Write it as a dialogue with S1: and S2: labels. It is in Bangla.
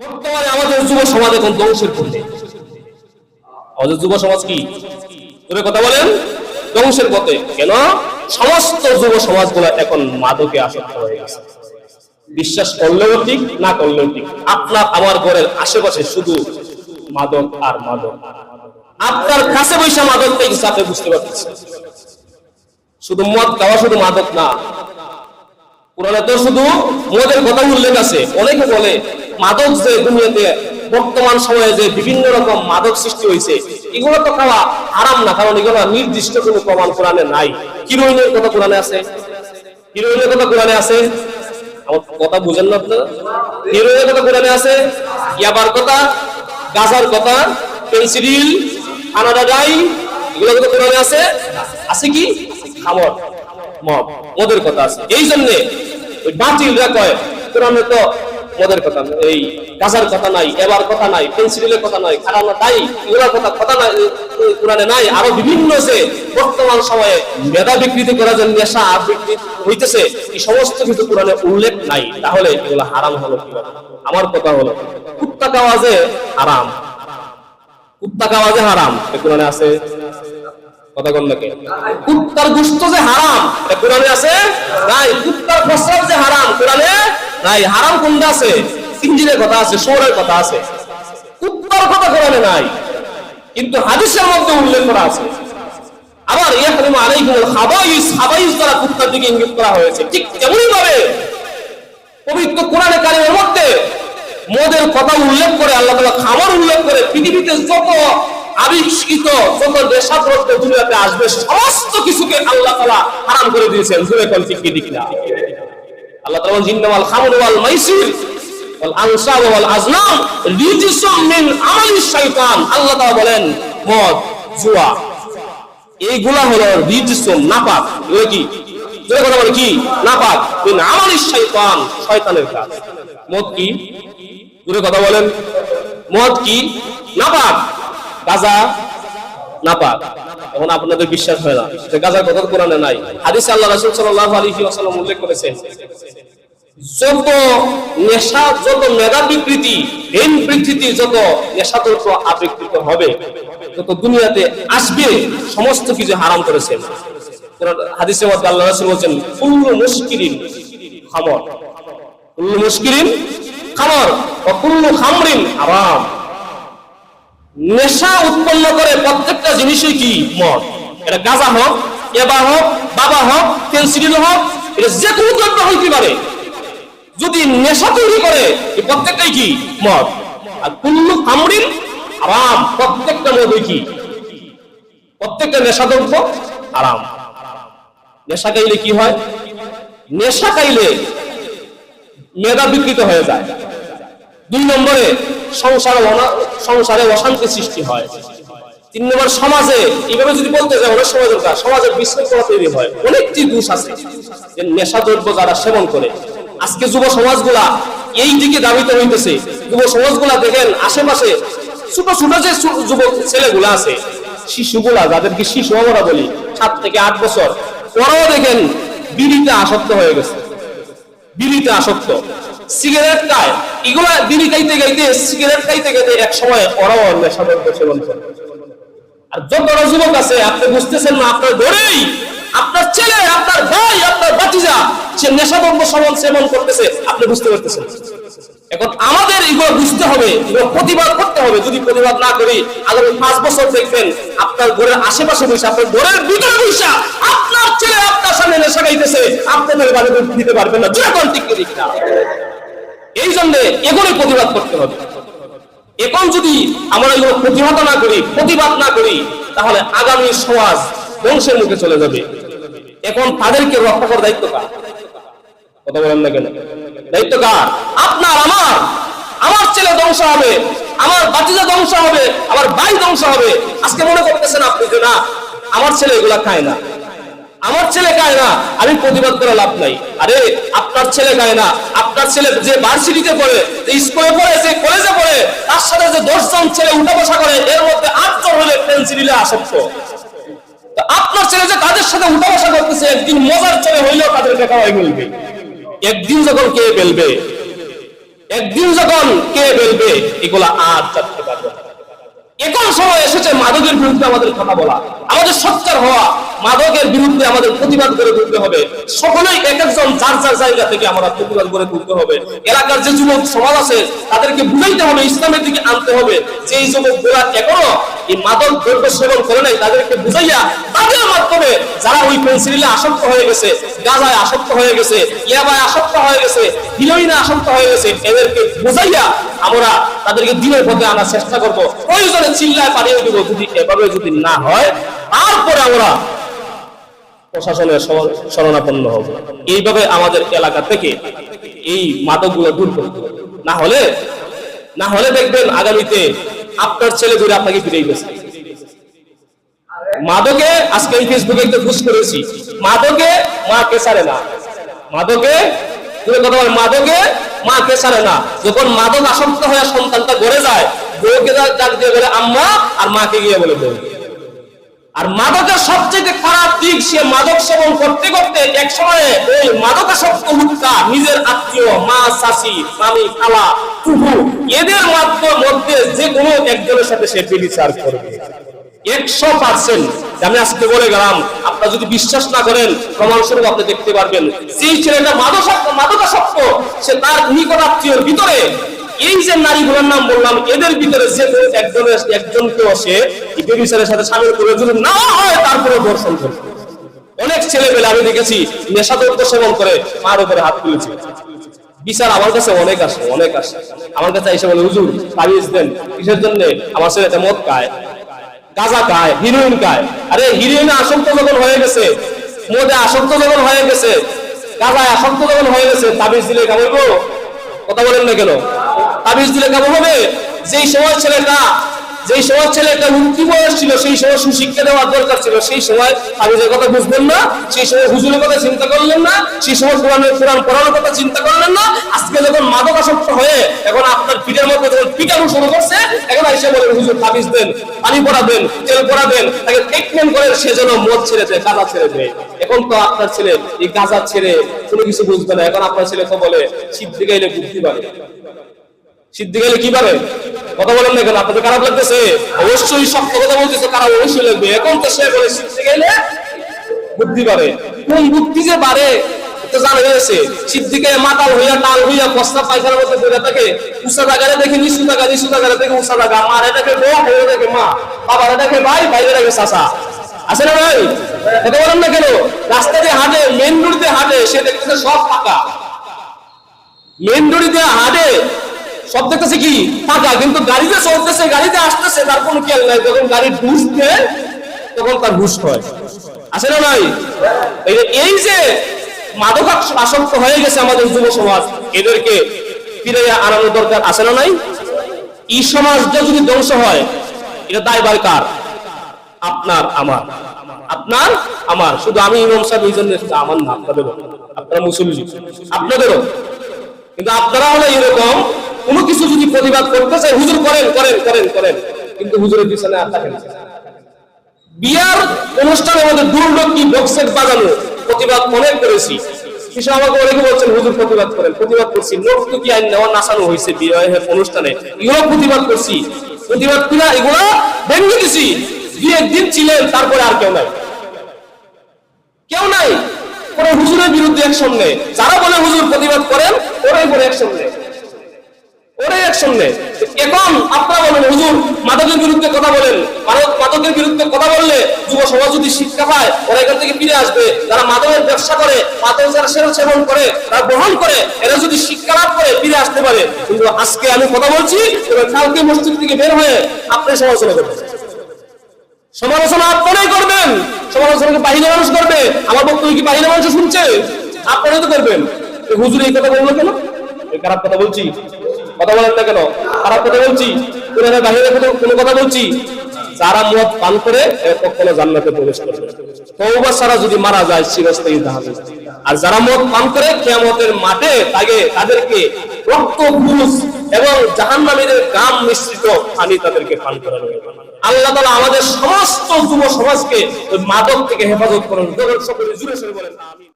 S1: বর্তমানে আমাদের যুব সমাজ এখন ধ্বংসের পথে। আমাদের যুব সমাজ কি? কথা বলেন, ধ্বংসের পথে। কেন? সমস্ত যুব এখন মাদকে আসক্ত হয়ে গেছে। বিশ্বাস করলেও ঠিক, না করলেও ঠিক। আপনার আমার ঘরের আশেপাশে শুধু মাদক আর মাদক। আপনার কাছে বৈশা মাদক আপনি বুঝতে পারতেছেন। শুধু মদ খাওয়া শুধু মাদক না। তো শুধু মদের কথা উল্লেখ আছে। অনেকে বলে মাদক যে দুনিয়াতে বর্তমান সময়ে যে বিভিন্ন রকম মাদক সৃষ্টি হয়েছে এগুলো তো খাওয়া আরাম না, কারণ এগুলো নির্দিষ্ট কোনো প্রমাণ কোরআনে নাই। হিরোইনের কথা কোরআনে আছে? হিরোইনের কথা কোরআনে আছে? আমার কথা বুঝেন না আপনারা? হিরোইনের কথা কোরআনে আছে? ইয়াবার কথা, গাজার কথা পেন্সিডিল কানাডা ডাই, এগুলো কথা কোরআনে আছে? আছে কি? খামর, মদ, মদের কথা আছে। এই জন্য ওই বাতিলরা কয়, কোরআনে তো মদের কথা এই গাছার কথা নাই, এবার কথা নাই, পেন্সিলের কথা নাই খারাপ তাই এগুলোর কথা কথা নাই কোরআনে নাই, আরও বিভিন্ন যে বর্তমান সময়ে মেধা বিকৃতি করার জন্য নেশা বিকৃতি হইতেছে, এই সমস্ত কিছু কোরআনে উল্লেখ নাই, তাহলে এগুলো হারাম হলো কীভাবে? আমার কথা হলো, কুত্তা খাওয়া যে হারাম। কুত্তা খাওয়া যে হারাম কোরআনে আছে? কথা নাকি কুত্তার গোশত যে হারাম কোরআনে আছে? নাই, কুত্তার প্রস্রাব যে হারাম, কোরআনে নাই, হারাম কোনটা আছে, ইঞ্জিনের কথা আছে সৌরের কথা আছে। কুত্তার কথা কোরআনে নাই, কিন্তু হাদিসের মধ্যে উল্লেখ করা আছে। আবার খাবাইস খাবাইস দ্বারা কুত্তার দিকে ইঙ্গিত করা হয়েছে। ঠিক ভাবে পবিত্র কোরআনে কারিমের মধ্যে মদের কথা উল্লেখ করে, আল্লাহ তাআলা খাবার উল্লেখ করে, পৃথিবীতে যত আবিষ্কৃত, যত দুনিয়াতে আসবে, সমস্ত কিছুকে আল্লাহ তাআলা হারাম করে দিয়েছেন। আল্লাহ তাআলা জিন্নামাল খামর ওয়াল মাইসির ওয়াল আনসাব ওয়াল আজলাম রিজিসুম মিন আমালিশ শাইতান। আল্লাহ তাআলা বলেন, মদ, জুয়া, এইগুলা হলো রিজিসুম, নাপাক। এগুলো কি? কথা বলে, কি? নাপাক। মিন আমালিশ শাইতান, শয়তানের কাজ। মদ কি? জোরে কথা বলেন। মদ কি? নাপাক। গাজা, নাপাক। এখন আপনাদের বিশ্বাস হয় না। যে গাজার কথা কোরআনে নাই। হাদিসে আল্লাহ রাসূল সাল্লাল্লাহু আলাইহি ওয়াসাল্লাম উল্লেখ করেছেন, যত নেশা, যত মেধা বিকৃতি, ঋণ বিকৃতি, যত নেশা দ্রব্য আবিকৃত হবে, যত দুনিয়াতে আসবে, সমস্ত কিছু হারাম করেছেন। হাদিসের মধ্যে আল্লাহ রাসূল বলেছেন, কুল্লু মুশকিরিন খামর। কুল্লু মুশকিরিন খামর ও কুল্লু খামরিন হারাম। নেশা উৎপন্ন করে প্রত্যেকটা জিনিসই কি? মদ। এটা গাঁজা হোক এবা হোক, বাবা হোক পেন্সিল হোক, এটা যে কোনো দ্রব্য হইতে পারে। যদি নেশা তৈরি করে প্রত্যেকটাই কি? মদ। আর কুল্লু কামড়িন আরাম প্রত্যেকটা মদই কি? প্রত্যেকটা নেশা দ্রব্য আরাম নেশা খাইলে কি হয়? নেশা খাইলে মেধা বিকৃত হয়ে যায়। দুই নম্বরে সংসারে সংসারে অশান্তি সৃষ্টি হয়। তিন নম্বর সমাজে, এইভাবে যদি বলতে যায় অনেক সময় দরকার সমাজে বিশৃঙ্খলা তৈরি হয়। অনেকটি দোষ আছে যে নেশা দ্রব্য যারা সেবন করে। আজকে যুব সমাজগুলা এই দিকে দাবিত হইতেছে। যুব সমাজগুলা দেখেন, আশেপাশে ছোট ছোট যে যুবক ছেলেগুলা আছে, শিশুগুলা, যাদেরকে শিশু আমরা বলি, সাত থেকে আট বছর, ওরাও দেখেন বিড়িতে আসক্ত হয়ে গেছে। বিড়িতে আসক্ত। সিগারেট খায়। এগুলা বিড়ি খাইতে খাইতে, সিগারেট খাইতে খাইতে এক সময় ওরাও নেশাদ্রব্য সেবন করে আর যতটা যুবক আছে, আপনি বুঝতেছেন না, আপনার ধরেই আপনার ছেলে, আপনার ভাই, আপনার বাতিজা সে নেশাদ্রব্য সেবন সেবন করতেছে, আপনি বুঝতে পারতেছেন। এখন আমাদের এগুলো বুঝতে হবে, এগুলো প্রতিবাদ করতে হবে। যদি প্রতিবাদ না করি, আগামী পাঁচ বছর দেখবেন, আপনার ঘরের আশেপাশে বসে, আপনার ঘরের ভিতরে বসে, আপনার ছেলে আপনার সামনে নেশা খাইতেছে, আপনাদের বাড়ি দিতে পারবেন না। ঠিক ঠিক না এই জন্য এগুলোই প্রতিবাদ করতে হবে। এখন যদি আমরা এগুলো প্রতিহত না করি, প্রতিবাদ না করি, তাহলে আগামী সমাজ ধ্বংসের মুখে চলে যাবে। এখন তাদেরকে রক্ষা করার দায়িত্ব কার? কথা বলেন না কেন? দায়িত্ব কার? আপনার, আমার। আমার ছেলে ধ্বংস হবে, আমার বাচ্চা ধ্বংস হবে, আমার ভাই ধ্বংস হবে। আজকে মনে করতেছেন আপনি যে না, আমার ছেলে এগুলা খায় না। আমার ছেলে খায় না, আমি প্রতিবাদ করে লাভ নাই। আরে, আপনার ছেলে খায় না, আপনার ছেলে যে ভার্সিটিতে পড়ে স্কুলে পড়ে, যে কলেজে পড়ে, তার সাথে যে দশজন ছেলে উঠা বসা করে, এর মধ্যে আটজন হলে পেন্সিলে আসক্ত। আপনার ছেলে যে তাদের সাথে উঠা বসা করতেছে, একদিন মজার ছেলে হইলেও তাদেরকে খাওয়াই বলবে একদিন যখন কে বেলবে? একদিন যখন কে বেলবে? এগুলা আর চাচ্ছে পারবে না। এখন সময় এসেছে মাদকের বিরুদ্ধে আমাদের কথা বলা। আমাদের সচ্চার হওয়া, মাদকের বিরুদ্ধে আমাদের প্রতিবাদ করে তুলতে হবে। সকলেই এক একজন যার যার জায়গা থেকে আমরা প্রতিবাদ করে তুলতে হবে। এলাকার যে যুবক সমাজ আছে, তাদেরকে বুঝাইতে হবে, ইসলামের দিকে আনতে হবে। যে এই যুবক গোলা এখনও এই মাদক দ্রব্য সেবন করে নাই, তাদেরকে বুঝাইয়া তাদের মাধ্যমে যারা ওই পেন্সিলে আসক্ত হয়ে গেছে, গাঁজায় আসক্ত হয়ে গেছে, ইয়াবায় আসক্ত হয়ে গেছে, হিরোইনে আসক্ত হয়ে গেছে, এদেরকে বুঝাইয়া আমরা তাদেরকে দিনের পথে আনার চেষ্টা করব। প্রয়োজনে চিল্লায় পাঠিয়ে দেবো যদি এভাবে যদি না হয়, তারপরে আমরা প্রশাসনের শরণাপন্ন হব। এইভাবে আমাদের এলাকা থেকে এই মাদকগুলো দূর করতে না হলে না হলে দেখবেন আগামীতে আপনার ছেলে ধরে আপনাকে ফিরে গেছে। মাদকে আজকে এই ফেসবুকে একটা পোস্ট করেছি। মাদকে মা কে ছাড়ে না। মাদকে মাদকে মা কে ছাড়ে না। যখন মাদক আসক্ত হয়ে সন্তানটা গড়ে যায়, বউকে ডাক দিয়ে বলে, আম্মা, আর মাকে গিয়ে বলে, বউ। আর মাদকের সবচেয়ে খারাপ দিক, সে মাদক সেবন করতে করতে এক সময়ে ওই মাদকাসক্ত হুক্কা আত্মীয় চাষি মামি খালা ফুফু এদের মাধ্যমে মধ্যে যে কোনো একজনের সাথে সে বেবিচার করবে। একশো পার্সেন্ট আমি আজকে বলে গেলাম, আপনারা যদি বিশ্বাস না করেন, প্রমাণস্বরূপ আপনি দেখতে পারবেন। যেই ছেলেটা মাদকাসক্ত মাদকাসক্ত, সে তার নিকট আত্মীয়র ভিতরে এই যে নারীগুলোর নাম বললাম, এদের ভিতরে যে একজনের একজনকে সে এই বেবিচারের সাথে সামিল করে যদি না হয় তারপরে দর্শন করবে। অনেক ছেলে আমি দেখেছি নেশাদ্রব্য সেবন করে মার উপরে হাত তুলেছে। বিচার আমার কাছে অনেক আসে অনেক আসে। আমার কাছে এসে বলে, হুজুর, তাবিজ দেন। কিসের জন্য? আমার ছেলেটা মদ খায়, গাঁজা খায় হিরোইন খায়। আরে হিরোইনে আসক্ত যখন হয়ে গেছে, মদে আসক্ত যখন হয়ে গেছে, গাঁজায় আসক্ত যখন হয়ে গেছে, তাবিজ দিলে কেমন কথা বলেন না কেন? তাবিজ দিলে কেমন হবে? যেই সময় ছেলেটা যেই সময় ছেলেটা উঠতি বয়স ছিল, সেই সময় সুশিক্ষা দেওয়ার দরকার ছিল। সেই সময় তাবিজের কথা বুঝবেন না, সেই সময় হুজুরের কথা চিন্তা করলেন না, সেই সময় কোরআনের কোরআন পড়ানোর কথা চিন্তা করলেন না, আজকে যখন মাদক আসক্ত হয়ে এখন আপনার পিঠের মধ্যে যখন পিটানো শুরু করছে, এখন এসে বলেন, হুজুর, তাবিজ দেন, পানি পড়া দেন তেল পড়া দেন তাকে ট্রিটমেন্ট করে সে যেন মদ ছেড়ে দেয়, গাঁজা ছেড়ে দেয়। এখন তো আপনার ছেলে এই গাঁজা ছেড়ে কোনো কিছু বুঝবে না। এখন আপনার ছেলে তো বলে সিদ্ধি গাইলে বুদ্ধি পাবে সিদ্ধি গেলে কি পাবে কথা বলেন না কেন আপনাদের খারাপ লাগতেছে? অবশ্যই শক্ত কথা বলতেছে খারাপ অবশ্যই লাগবে। এখন তো সে বলে সিদ্ধি গেলে বুদ্ধি পাবে। কোন বুদ্ধি যে পড়ে থাকে। উষা ভাই আছে না ভাই? এটা বলেন না কেন? হাঁটে হাঁটে, সে সব হাঁটে সব দেখতেছে কি? ফাঁকা, কিন্তু গাড়িতে চলতেছে, গাড়িতে আসতেছে, তার কোনো খেয়াল নাই। যখন গাড়ি ঘুষ দেয়, তখন তার ঘুষ হয়। আসে না নাই? এই যে- মাদক আসক্ত হয়ে গেছে আমাদের যুব সমাজ, এদেরকে ফিরে আনানোর দরকার আছে না নাই? এই সমাজটা যদি ধ্বংস হয়, এটা দায়বার কার? আপনার, আমার। আপনার, আমার। শুধু আমি ইমাম সাহেব, এই জন্য আমার না, আপনাদেরও। আপনারা মুসল্লি। আপনাদেরও। কিন্তু আপনারা হলো এরকম কোনো কিছু যদি প্রতিবাদ করতে চায়, হুজুর করেন করেন করেন করেন। কিন্তু হুজুরের পিছনে আর থাকেন বিয়ার অনুষ্ঠানে আমাদের দুর্লক্ষী বক্সেট বাজানো প্রতিবাদ অনেক করেছি। অনুষ্ঠানে। প্রতিবাদ করছি। প্রতিবাদ একদিন ছিলেন, তারপরে আর কেউ নাই। কেউ নাই। হুজুরের বিরুদ্ধে যারা বলে হুজুর প্রতিবাদ করেন, ওরাই করে অ্যাকশন নেই ওরাই এখন আপনারা বলেন, হুজুর, মাদকের বিরুদ্ধে কথা বলেন। মাদকের বিরুদ্ধে কথা বললে যুব সমাজ যদি শিক্ষা পায়, ওরা এখান থেকে ফিরে আসবে। মাদকের ব্যবসা করে, মাদক যারা সেবন সেবন করে, তারা করে, এরা যদি শিক্ষা লাভ করে, ফিরে আসতে পারে। কিন্তু আজকে আমি কথা বলছি, এবার কালকে মসজিদ থেকে বের হয়ে আপনি সমালোচনা করবেন। সমালোচনা আপনারাই করবেন। সমালোচনাকে বাহিনী মানুষ করবে। আমার বক্তব্য কি বাহিনী মানুষ শুনছে? আপনারাই তো করবেন। হুজুর এই কথা বলল কেন? খারাপ কথা বলছি। কথা বলেন না কেন? খারাপ কথা বলছি? কোরআনের কোনো কথা বলছি? যারা মদ পান করে কখনো জান্নাতে প্রবেশ করবে ছাড়া যদি মারা যায়, চিরস্থায়ী আর যারা মদ পান করে মাঠে তাদেরকে রক্ত এবং জাহান্নামীদের গাম মিশ্রিত পানি তাদেরকে পান। আল্লাহ তাআলা আমাদের সমস্ত যুব সমাজকে মাদক থেকে হেফাজত করেন। সকলে জুড়ে সরে বলেন